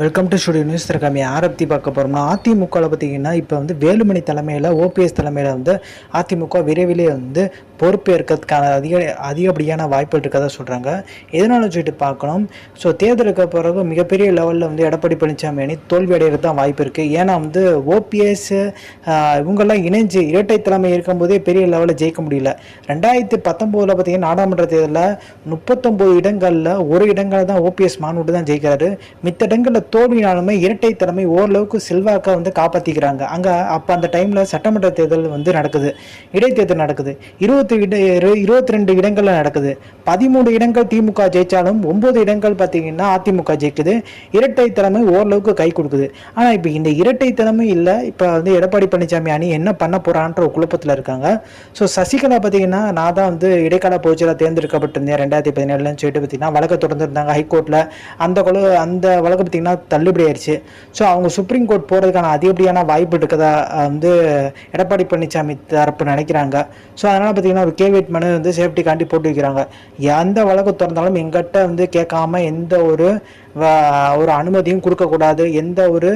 Welcome to studio news திருக்காமி யாரை பற்றி பார்க்க போகிறோம்னா அதிமுகவில் பார்த்தீங்கன்னா இப்போ வந்து வேலுமணி தலைமையில் ஓபிஎஸ் தலைமையில் வந்து அதிமுக விரைவிலே வந்து பொறுப்பேற்கிறதுக்கான அதிக அதிகப்படியான வாய்ப்புகள் இருக்கதா சொல்கிறாங்க எதனால சொல்லிட்டு பார்க்கணும்? ஸோ தேர்தலுக்கு பிறகு மிகப்பெரிய லெவலில் வந்து எடப்பாடி பழனிசாமி அணி தோல்வி அடைகிறது தான் வாய்ப்பு இருக்குது ஏன்னா வந்து ஓபிஎஸ் இவங்கெல்லாம் இணைஞ்சு இரட்டை தலைமை இருக்கும்போதே பெரிய லெவலில் ஜெயிக்க முடியல. ரெண்டாயிரத்தி பத்தொம்போதில் பார்த்தீங்கன்னா நாடாளுமன்ற தேர்தலில் முப்பத்தொம்போது இடங்களில் ஒரு இடங்களில் தான் ஓபிஎஸ் மாநாடு தான் ஜெயிக்கிறாரு. மித்த இடங்களில் தோல்வினாலுமே இரட்டை திறமை ஓரளவுக்கு செல்வாக்கை வந்து காப்பாற்றிக்கிறாங்க அங்கே அப்போ அந்த டைமில் சட்டமன்ற தேர்தல் வந்து நடக்குது. இடைத்தேர்தல் நடக்குது. இருபத்தி இட இருபத்தி ரெண்டு இடங்களில் நடக்குது. பதிமூணு இடங்கள் திமுக ஜெயித்தாலும் ஒம்பது இடங்கள் பார்த்தீங்கன்னா அதிமுக ஜெயிக்குது. இரட்டை திறமை ஓரளவுக்கு கை கொடுக்குது. ஆனால் இப்போ இந்த இரட்டை திறமை இல்லை. இப்போ வந்து எடப்பாடி பழனிசாமி அணி என்ன பண்ண போகிறான்ற ஒரு குழப்பத்தில் இருக்காங்க. ஸோ சசிகலா பார்த்தீங்கன்னா நான் தான் வந்து இடைக்கால பொதுச்செயலாக தேர்ந்தெடுக்கப்பட்டிருந்தேன். ரெண்டாயிரத்தி பதினேழுலன்னு சொல்லிட்டு பார்த்தீங்கன்னா வழக்கை தொடர்ந்துருந்தாங்க ஹைகோர்ட்டில் அந்த குழு அந்த வழக்கு பார்த்தீங்கன்னா தள்ளுபடி ஆயிடுச்சு. ஸோ அவங்க சுப்ரீம் கோர்ட் போகிறதுக்கான அதிகப்படியான வாய்ப்பு இருக்கதா வந்து எடப்பாடி பழனிசாமி தரப்பு நினைக்கிறாங்க. ஸோ அதனால் பார்த்தீங்கன்னா ஒரு கேவிட் மனு வந்து சேஃப்டிக்காண்டி போட்டு வைக்கிறாங்க. எந்த வழக்கு திறந்தாலும் எங்கிட்ட வந்து கேட்காம எந்த ஒரு ஒரு அனுமதியும் கொடுக்கக்கூடாது. எந்த ஒரு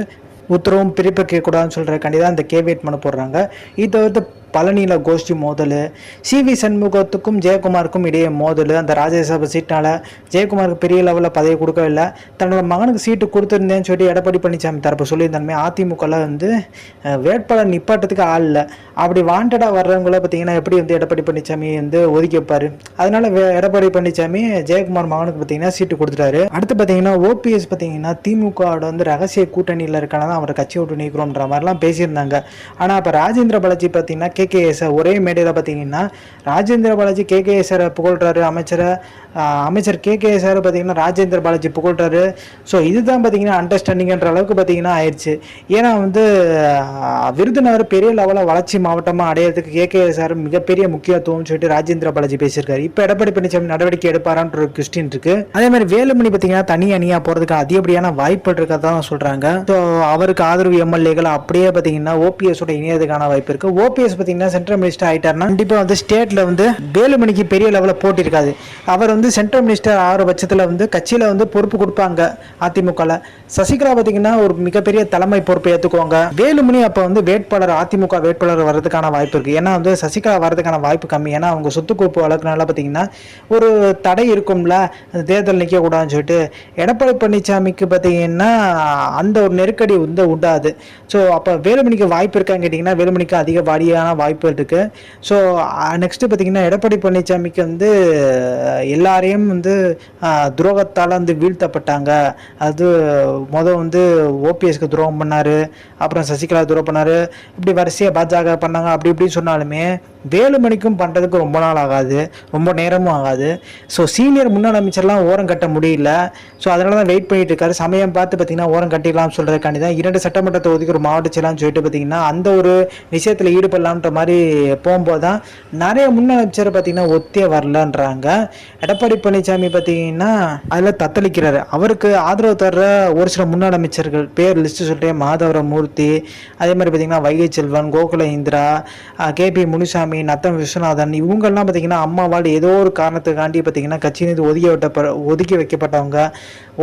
உத்தரவும் பிறப்பிக்கக்கூடாதுன்னு சொல்கிறக்காண்டி தான் இந்த கேவியட் மனு போடுறாங்க. இது தவிர்த்து பழனியில் கோஷ்டி மோதல். சி வி சண்முகத்துக்கும் ஜெயக்குமாருக்கும் இடையே மோதல். அந்த ராஜ்யசபா சீட்னால் ஜெயக்குமாருக்கு பெரிய லெவலில் பதவி கொடுக்கவில்லை. தன்னோட மகனுக்கு சீட்டு கொடுத்துருந்தேன்னு சொல்லி எடப்பாடி பழனிசாமி தரப்பு சொல்லியிருந்தாலுமே அதிமுகவில் வந்து வேட்பாளர் நிப்பாட்டத்துக்கு ஆள் இல்லை. அப்படி வாண்டடாக வர்றவங்கள பார்த்தீங்கன்னா எப்படி வந்து எடப்பாடி பழனிசாமி வந்து ஒதுக்கி வைப்பார்? அதனால் வே- எடப்பாடி பழனிசாமி ஜெயக்குமார் மகனுக்கு பார்த்தீங்கன்னா சீட்டு கொடுத்துட்டாரு. அடுத்து பார்த்தீங்கன்னா ஓபிஎஸ் பார்த்தீங்கன்னா திமுகவோட வந்து ரகசிய கூட்டணியில் இருக்கனால தான் அவரை கட்சி விட்டு நீக்கிறோன்ற மாதிரிலாம் பேசியிருந்தாங்க. ஆனால் இப்போ ராஜேந்திர பாலாஜி பார்த்தீங்கன்னா கே. கேகேஎஸ் ஒரே மேடையில் பார்த்தீங்கன்னா ராஜேந்திர பாலாஜி கேகேஎஸ்ஆரை புகழ்கிறாரு அமைச்சரை. அமைச்சர் கேகேஎஸ்ஆர் பார்த்தீங்கன்னா ராஜேந்திர பாலாஜி புகழ்கிறாரு ஸோ இதுதான் பார்த்தீங்கன்னா அண்டர்ஸ்டாண்டிங்ன்ற அளவுக்கு பார்த்தீங்கன்னா ஆயிடுச்சு ஏன்னா வந்து விருதுநகர் பெரிய லெவலில் வளர்ச்சி மாவட்டமாக அடையிறதுக்கு கேகேஎஸ்ஆர் மிகப்பெரிய முக்கியத்துவம் சொல்லிட்டு ராஜேந்திர பாலாஜி பேசியிருக்காரு. இப்போ எடப்பாடி பழனிசாமி நடவடிக்கை எடுப்பாரான்ற ஒரு கொஸ்டின் இருக்கு. அதே மாதிரி வேலுமணி பார்த்தீங்கன்னா தனி அணியாக போகிறதுக்கு அதிகப்படியான வாய்ப்பு இருக்கதான் சொல்கிறாங்க ஸோ அவருக்கு ஆதரவு எம்எல்ஏகள் அப்படியே பார்த்தீங்கன்னா ஓபிஎஸோட இணையதுக்கான வாய்ப்பு இருக்குது ஓபிஎஸ் பார்த்தீங்கன்னா சென்ட்ரல் மினிஸ்டர் ஆகிட்டார்னா கண்டிப்பாக வந்து ஸ்டேட்டில் வந்து வேலுமணிக்கு பெரிய லெவலில் போட்டி இருக்காது. அவர் வந்து சென்ட்ரல் மினிஸ்டர் ஆகிற பட்சத்தில் வந்து கட்சியில் வந்து பொறுப்பு கொடுப்பாங்க அதிமுகவில் சசிகலா பார்த்தீங்கன்னா ஒரு மிகப்பெரிய தலைமை பொறுப்பை ஏற்றுக்குவாங்க வேலுமணி அப்போ வந்து வேட்பாளர் அதிமுக வேட்பாளர் வர்றதுக்கான வாய்ப்பு இருக்குது ஏன்னா வந்து சசிகலா வர்றதுக்கான வாய்ப்பு கம்மி. ஏன்னா அவங்க சொத்து வழக்குனால பார்த்தீங்கன்னா ஒரு தடை இருக்கும்ல அந்த தேர்தல் நிற்கக்கூடாதுன்னு சொல்லிட்டு எடப்பாடி பழனிசாமிக்கு பார்த்தீங்கன்னா அந்த ஒரு நெருக்கடி வந்து உண்டாது. ஸோ அப்போ வேலுமணிக்கு வாய்ப்பு இருக்கான்னு கேட்டிங்கன்னா வேலுமணிக்கு அதிக வாடியான வாய்ப்பு இருக்குது ஸோ நெக்ஸ்ட்டு பார்த்தீங்கன்னா எடப்பாடி பழனிசாமிக்கு வந்து எல்லாரையும் வந்து துரோகத்தால் வந்து வீழ்த்தப்பட்டாங்க. அது மொதல் வந்து ஓபிஎஸ்க்கு துரோகம் பண்ணார். அப்புறம் சசிகலா துரோகம் பண்ணார். இப்படி வரிசையாக பாஜக பண்ணாங்க அப்படி இப்படின்னு சொன்னாலுமே வேலுமணிக்கும் பண்ணுறதுக்கு ரொம்ப நாள் ஆகாது. ரொம்ப நேரமும் ஆகாது. ஸோ சீனியர் முன்னாள் அமைச்சர்லாம் ஓரம் கட்ட முடியல. ஸோ அதனால தான் வெயிட் பண்ணிட்டு இருக்காரு. சமயம் பார்த்து பார்த்தீங்கன்னா ஓரம் கட்டிடலாம்னு சொல்கிறதுக்காண்டி தான் இரண்டு சட்டமன்ற தொகுதிக்கு ஒரு மாவட்ட செயலான்னு சொல்லிட்டு பார்த்தீங்கன்னா அந்த ஒரு விஷயத்தில் பண்ணுற மாதிரி போகும்போது தான் நிறைய முன்னமைச்சர் பார்த்திங்கன்னா பார்த்தீங்கன்னா ஒத்தே வரலன்றாங்க. எடப்பாடி பழனிசாமி பார்த்தீங்கன்னா அதில் தத்தளிக்கிறாரு. அவருக்கு ஆதரவு தர்ற ஒரு சில முன்னாள் அமைச்சர்கள் பேர் லிஸ்ட்டு சொல்லிட்டேன் மாதவர மூர்த்தி அதே மாதிரி பார்த்தீங்கன்னா வைகை செல்வன் கோகுல இந்திரா கேபி முனுசாமி நத்தம் விஸ்வநாதன் இவங்கெல்லாம் பார்த்தீங்கன்னா அம்மாவால் ஏதோ ஒரு காரணத்துக்காண்டி பார்த்தீங்கன்னா கட்சியிலிருந்து ஒதுக்கி விட்ட ஒதுக்கி வைக்கப்பட்டவங்க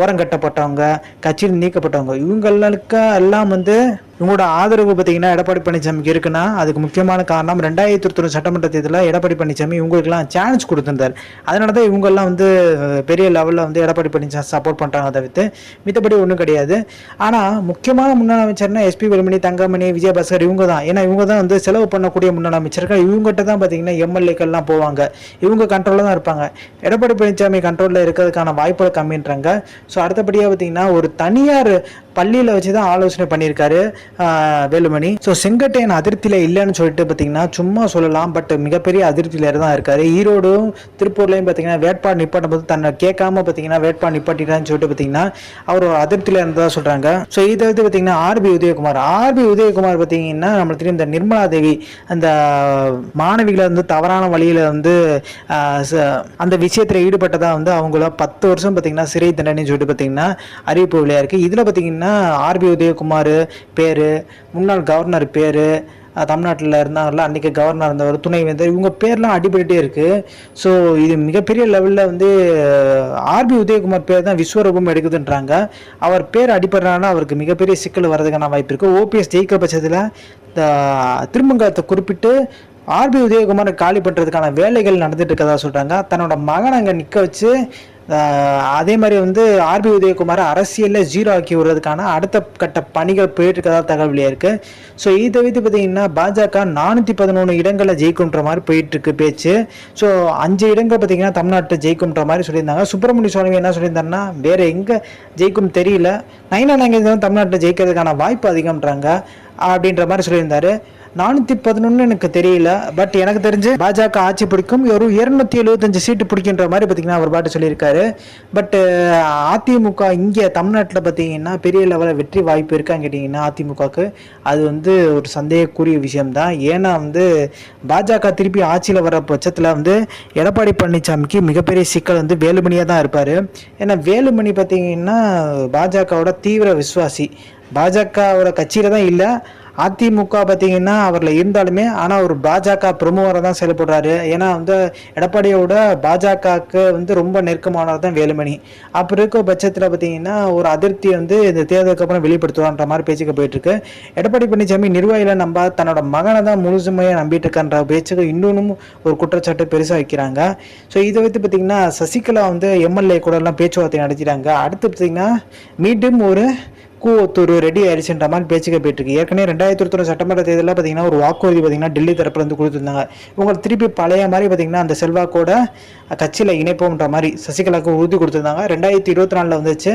ஓரங்கட்டப்பட்டவங்க கட்சியில் நீக்கப்பட்டவங்க. இவங்களுக்கு எல்லாம் வந்து இவங்களோட ஆதரவு பார்த்தீங்கன்னா எடப்பாடி பழனிசாமிக்கு இருக்குன்னா அதுக்கு முக்கியமான காரணம் ரெண்டாயிரத்தி இருபத்தொன்று சட்டமன்ற தேர்தலில் எடப்பாடி பழனிசாமி இவங்களுக்குலாம் சான்ஸ் கொடுத்துருந்தார். அதனால தான் இவங்கெல்லாம் வந்து பெரிய லெவலில் வந்து எடப்பாடி பழனிசாமி சப்போர்ட் பண்ணுறாங்க தவிர்த்து மித்தபடி ஒன்றும் கிடையாது. ஆனால் முக்கியமான முன்னாள் அமைச்சர்னா எஸ்பி வேலுமணி தங்கமணி விஜயபாஸ்கர் இவங்க தான். ஏன்னா இவங்க தான் வந்து செலவு பண்ணக்கூடிய முன்னாள் அமைச்சர்கள். இவங்ககிட்ட தான் பார்த்தீங்கன்னா எம்எல்ஏக்கள்லாம் போவாங்க. இவங்க கண்ட்ரோலில் தான் இருப்பாங்க. எடப்பாடி பழனிசாமி கண்ட்ரோலில் இருக்கிறதுக்கான வாய்ப்புகள் கம்மின்றாங்க. ஸோ அடுத்தபடியாக பார்த்தீங்கன்னா ஒரு தனியார் பள்ளியில் வச்சு தான் ஆலோசனை பண்ணியிருக்காரு வேலுமணி. ஸோ செங்கட்டையன் அதிருப்தியில் இல்லைன்னு சொல்லிட்டு பார்த்தீங்கன்னா சும்மா சொல்லலாம் பட் மிகப்பெரிய அதிருப்தியில் தான் இருக்காரு. ஈரோடும் திருப்பூர்லையும் பார்த்தீங்கன்னா வேட்பாடு நிப்பாட்டும் போது தன்னை கேட்காம பார்த்தீங்கன்னா வேட்பாடு நிப்பாட்டிட்டான்னு சொல்லிட்டு பார்த்தீங்கன்னா அவர் ஒரு அதிருப்தியில் இருந்ததாக சொல்கிறாங்க ஸோ இதை வந்து பார்த்தீங்கன்னா ஆர்பி உதயகுமார். ஆர்பி உதயகுமார் பார்த்தீங்கன்னா நம்மளுக்கு தெரியும் இந்த நிர்மலா தேவி அந்த மாணவிகளை வந்து தவறான வழியில் வந்து ச- அந்த விஷயத்தில் ஈடுபட்டதாக வந்து அவங்கள பத்து வருஷம் பார்த்தீங்கன்னா சிறை தண்டனை சொல்லிட்டு பார்த்தீங்கன்னா அறிவிப்பு வழியாக இருக்குது இதில் பார்த்தீங்கன்னா ஆர்பி உதயகுமார் பேர். முன்னாள் கவர்னர் பேர். தமிழ்நாட்டில் இருந்தாங்கல்ல அன்றைக்கி கவர்னர் இருந்தவர் துணைவேந்தர் இவங்க பேர்லாம் அடிபட்டுட்டே இருக்குது ஸோ இது மிகப்பெரிய லெவலில் வந்து ஆர்பி உதயகுமார் பேர் தான் விஸ்வரூபம் எடுக்குதுன்றாங்க. அவர் பேர் அடிபடுறாங்கன்னா அவருக்கு மிகப்பெரிய சிக்கல் வர்றதுக்கான வாய்ப்பு இருக்குது ஓபிஎஸ் ஜெயிக்க பட்சத்தில் திருமங்கலத்தை குறிப்பிட்டு ஆர்பி உதயகுமார் காலி பண்ணுறதுக்கான வேலைகள் நடந்துட்டு இருக்கதா சொல்கிறாங்க தன்னோட மகன் அங்கே நிற்க வச்சு அதே மாதிரி வந்து ஆர்பி உதயகுமாரை அரசியலில் ஜீரோ ஆக்கி விடுறதுக்கான அடுத்த கட்ட பணிகள் போயிட்டு இருக்கதா இருக்குது ஸோ இதை தவிர்த்து பார்த்தீங்கன்னா பாஜக நானூற்றி பதினொன்று இடங்களில் ஜெயிக்கும்ன்ற மாதிரி போயிட்டுருக்கு பேச்சு. ஸோ அஞ்சு இடங்கள் பார்த்தீங்கன்னா தமிழ்நாட்டில் ஜெயிக்கும்ன்ற மாதிரி சொல்லியிருந்தாங்க. சுப்பிரமணிய சுவாமி என்ன சொல்லியிருந்தாருன்னா வேறு எங்கே ஜெயிக்கும் தெரியல. நைனா நாங்கள் தமிழ்நாட்டில் ஜெயிக்கிறதுக்கான வாய்ப்பு அதிகம்ன்றாங்க அப்படின்ற மாதிரி சொல்லியிருந்தாரு. நானூற்றி பதினொன்று எனக்கு தெரியல பட் எனக்கு தெரிஞ்சு பாஜக ஆட்சி பிடிக்கும். ஒரு இருநூத்தி எழுபத்தஞ்சு சீட்டு பிடிக்கின்ற மாதிரி பார்த்தீங்கன்னா அவர் பாட்டு சொல்லியிருக்காரு. பட் அதிமுக இங்கே தமிழ்நாட்டில் பார்த்தீங்கன்னா பெரிய லெவலில் வெற்றி வாய்ப்பு இருக்கான்னு கேட்டிங்கன்னா அதிமுகவுக்கு அது வந்து ஒரு சந்தேகக்குரிய விஷயம்தான். ஏன்னா வந்து பாஜக திருப்பி ஆட்சியில் வர பட்சத்தில் வந்து எடப்பாடி பழனிசாமிக்கு மிகப்பெரிய சிக்கல் வந்து வேலுமணியாக தான் இருப்பார். ஏன்னா வேலுமணி பார்த்தீங்கன்னா பாஜகவோட தீவிர விசுவாசி. பாஜகவோட கட்சியில் தான் இல்லை அதிமுக பார்த்தீங்கன்னா அவரில் இருந்தாலுமே ஆனால் ஒரு பாஜக பிரமுகராக தான் செயல்படுறாரு. ஏன்னா வந்து எடப்பாடியோட பாஜகவுக்கு வந்து ரொம்ப நெருக்கமானவர் தான் வேலுமணி. அப்படி இருக்க பட்சத்தில் பார்த்தீங்கன்னா ஒரு அதிருப்தி வந்து இந்த தேர்தலுக்கு அப்புறம் வெளிப்படுத்துவான்ற மாதிரி பேச்சுக்கு போயிட்டு இருக்கு எடப்பாடி பழனிசாமி நிர்வாகிகளை நம்ப தன்னோட மகனை தான் முழுசுமையாக நம்பிட்டு இருக்கான்ற பேச்சுக்கு இன்னொன்றும் ஒரு குற்றச்சாட்டு பெருசாக வைக்கிறாங்க. ஸோ இதை வைத்து பார்த்தீங்கன்னா சசிகலா வந்து எம்எல்ஏ கூட எல்லாம் பேச்சுவார்த்தை நடத்திட்டாங்க. அடுத்து பார்த்தீங்கன்னா மீண்டும் ஒரு கூவத்தூர் ரெடி ஆயிடுச்சுன்ற மாதிரி பேச்சுக்க போயிட்டு இருக்கு ஏற்கனவே ரெண்டாயிரத்தி இருபத்தொரு சட்டமன்ற தேர்தலில் பார்த்தீங்கன்னா ஒரு வாக்குறுதி பார்த்தீங்கன்னா டெல்லி தரப்பில் வந்து கொடுத்துருந்தாங்க. இவங்க திருப்பி பழைய மாதிரி பார்த்தீங்கன்னா அந்த செல்வாக்கோட கட்சியில் இணைப்போம்ன்ற மாதிரி சசிகலாவுக்கு உறுதி கொடுத்துருந்தாங்க. ரெண்டாயிரத்தி இருபத்தி நாலில் வந்துச்சு.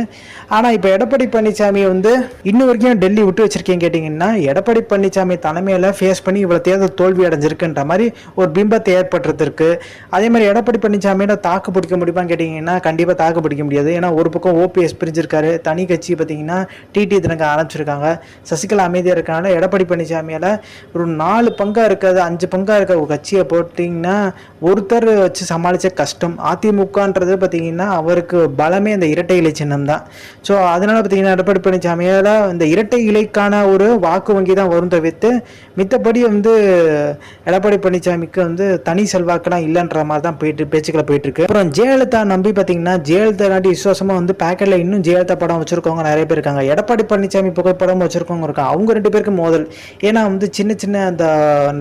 ஆனால் இப்போ எடப்பாடி பழனிசாமி வந்து இன்ன வரைக்கும் டெல்லி விட்டு வச்சிருக்கேன்னு கேட்டிங்கன்னா எடப்பாடி பழனிசாமி தலைமையில் ஃபேஸ் பண்ணி இவ்வளோ தேர்தல் தோல்வி அடைஞ்சிருக்குன்ற மாதிரி ஒரு பிம்பத்தை ஏற்படுறதுக்கு அதே மாதிரி எடப்பாடி பழனிசாமியோட தாக்கு பிடிக்க முடியுமான்னு கேட்டிங்கன்னா கண்டிப்பாக தாக்கு பிடிக்க முடியாது. ஏன்னா ஒரு பக்கம் ஓபிஎஸ் பிரிஞ்சிருக்காரு. தனி கட்சி பார்த்தீங்கன்னா டிடி தினங்க ஆரம்பிச்சிருக்காங்க. சசிகலா அமைதியாக இருக்கனால எடப்பாடி பழனிசாமியால் ஒரு நாலு பங்காக இருக்கிறது அஞ்சு பங்காக இருக்க ஒரு கட்சியை போட்டிங்கன்னா ஒருத்தர் வச்சு சமாளித்த கஷ்டம். அதிமுகன்றது பார்த்தீங்கன்னா அவருக்கு பலமே இந்த இரட்டை இலை சின்னம் தான். ஸோ அதனால் பார்த்தீங்கன்னா எடப்பாடி பழனிசாமியால் இந்த இரட்டை இலைக்கான ஒரு வாக்கு வங்கி தான் வரும் தவிர்த்து மித்தபடி வந்து எடப்பாடி பழனிசாமிக்கு வந்து தனி செல்வாக்கெல்லாம் இல்லைன்ற மாதிரி தான் போயிட்டு பேச்சுக்களை போயிட்டு இருக்கு. அப்புறம் ஜெயலலிதா நம்பி பார்த்தீங்கன்னா ஜெயலலிதா நாட்டி விசுவாசமாக வந்து பேக்கெட்டில் இன்னும் ஜெயலலிதா படம் வச்சிருக்கவங்க நிறைய பேர் இருக்காங்க. எடப்பாடி எடப்பாடி பழனிசாமி புகைப்படம் வச்சுருக்கவங்க இருக்காங்க அவங்க ரெண்டு பேருக்கு மோதல். ஏன்னா வந்து சின்ன சின்ன அந்த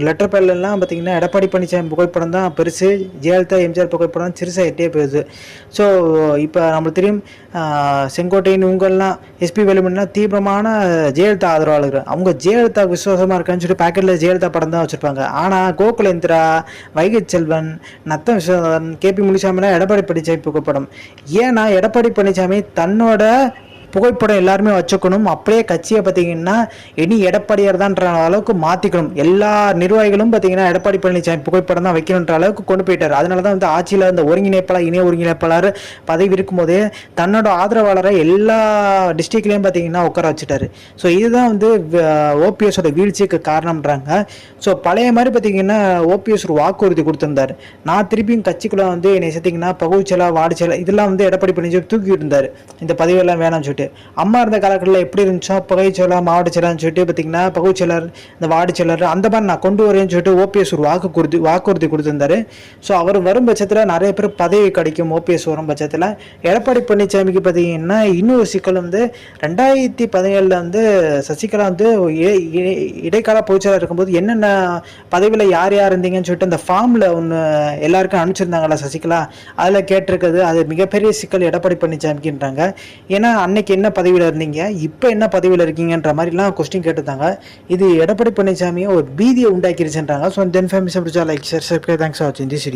லெட்டர் பேர்லாம் பார்த்தீங்கன்னா எடப்பாடி பழனிசாமி புகைப்படம் தான் பெருசு. ஜெயலலிதா எம்ஜிஆர் புகைப்படம் சிறுசாக எட்டே போயிடுது ஸோ இப்போ நம்மளுக்கு தெரியும் செங்கோட்டையின் இவங்கெல்லாம் எஸ்பி வேலுமணிலாம் தீவிரமான ஜெயலலிதா ஆதரவாளர்கள். அவங்க ஜெயலலிதா விசுவாசமாக இருக்கான்னு சொல்லி பாக்கெட்டில் ஜெயலலிதா படம் தான் வச்சுருப்பாங்க. ஆனால் கோகுலேந்திரா வைகை செல்வன் நத்தம் விஸ்வநாதன் கேபி முனிசாமிலாம் எடப்பாடி பழனிசாமி புகைப்படம். ஏன்னா எடப்பாடி பழனிசாமி தன்னோட புகைப்படம் எல்லாருமே வச்சுக்கணும். அப்படியே கட்சியை பார்த்தீங்கன்னா இனி எடப்பாடியார் தான்ன்ற அளவுக்கு மாற்றிக்கணும் எல்லா நிர்வாகிகளும் பார்த்தீங்கன்னா எடப்பாடி பழனிசாமி புகைப்படம் தான் வைக்கணுன்ற அளவுக்கு கொண்டு போயிட்டார். அதனால தான் வந்து ஆட்சியில் இருந்த ஒருங்கிணைப்பாளர் இணைய ஒருங்கிணைப்பாளர் பதவி இருக்கும்போதே தன்னோட ஆதரவாளரை எல்லா டிஸ்ட்ரிக்ட்லேயும் பார்த்தீங்கன்னா உட்கார வச்சுட்டாரு. ஸோ இதுதான் வந்து ஓபிஎஸோட வீழ்ச்சிக்கு காரணம்ன்றாங்க. ஸோ பழைய மாதிரி பார்த்தீங்கன்னா ஓபிஎஸ் ஒரு வாக்குறுதி கொடுத்துருந்தார். நான் திருப்பியும் கட்சிக்குள்ளே வந்து என்னை சேர்த்திங்கன்னா பகுச்சலா வாடிச்சலா இதெல்லாம் வந்து எடப்பாடி பழனிசாமி தூக்கிட்டு இருந்தார் இந்த பதவியெல்லாம் வேணாம்னு சொல்லிட்டு. அம்மா இருந்த காலக்கட்டத்தில் எப்படி இருந்துச்சோ புகைச்சலா மாவட்ட செயலாளர்னு சொல்லிட்டு பார்த்தீங்கன்னா பகுச்செயலர் இந்த வார்டு செயலர் அந்த மாதிரி நான் கொண்டு வரேன்னு சொல்லிட்டு ஓபிஎஸ் ஒரு வாக்கு கொடுத்து வாக்குறுதி கொடுத்துருந்தாரு. ஸோ அவர் வரும் பட்சத்தில் நிறைய பேர் பதவி கிடைக்கும் ஓபிஎஸ் வரும் பட்சத்தில். எடப்பாடி பழனிசாமிக்கு பார்த்தீங்கன்னா இன்னொரு சிக்கல் வந்து ரெண்டாயிரத்தி பதினேழில் வந்து சசிகலா வந்து இ- இடைக்கால பொதுச்செயலாளர் இருக்கும்போது என்னென்ன பதவியில் யார் யார் இருந்தீங்கன்னு சொல்லிட்டு அந்த ஃபார்மில் ஒன்று எல்லாருக்கும் அனுப்பிச்சிருந்தாங்களா சசிகலா. அதில் கேட்டிருக்குது அது மிகப்பெரிய சிக்கல் எடப்பாடி பழனிசாமிக்குன்றாங்க ஏன்னா அன்னைக்கு என்ன பதவியில் இருந்தீங்க? இப்போ என்ன பதவியில் இருக்கீங்கன்ற மாதிரிலாம் கொஸ்டின் கேட்டிருந்தாங்க. இது எடப்பாடி பழனிசாமியை ஒரு பீதியை உண்டாக்கிருச்சுன்றாங்க. So then family like sir thanks ஆச்சு இந்த